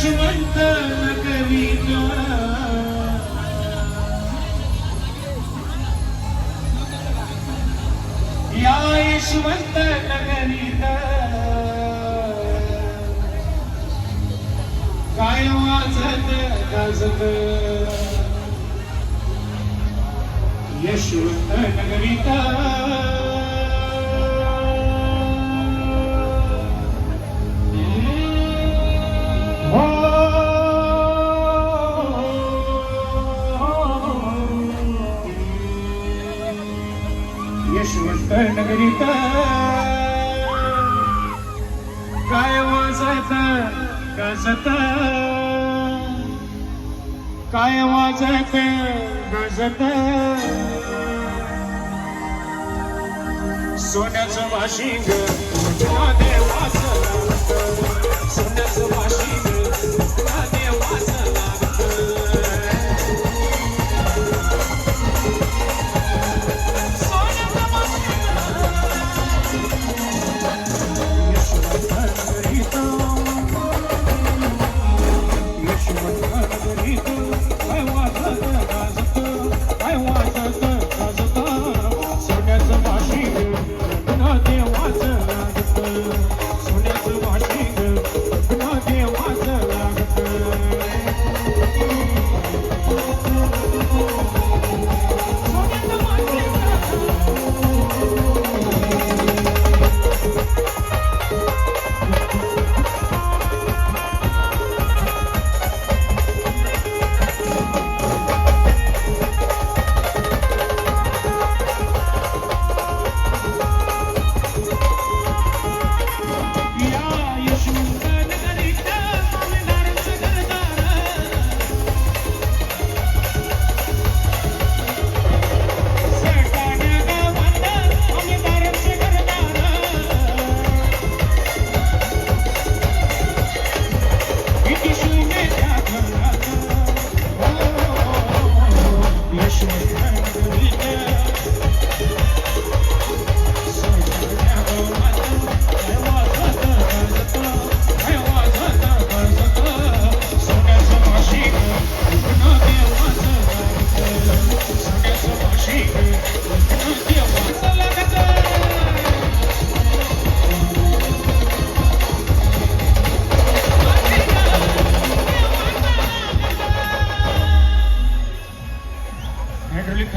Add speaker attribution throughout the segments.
Speaker 1: यशवंत कविता या यशवंत कविता आयोजक यशवंत नगरिका यशवंत नगरिका काय वाजायचा का काय वाजत गजत? सोन्याचं वाशिंग देवास सोन्याचं Johnson.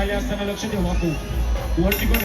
Speaker 1: खाली असताना लक्ष ठेवा. खूप वरती पण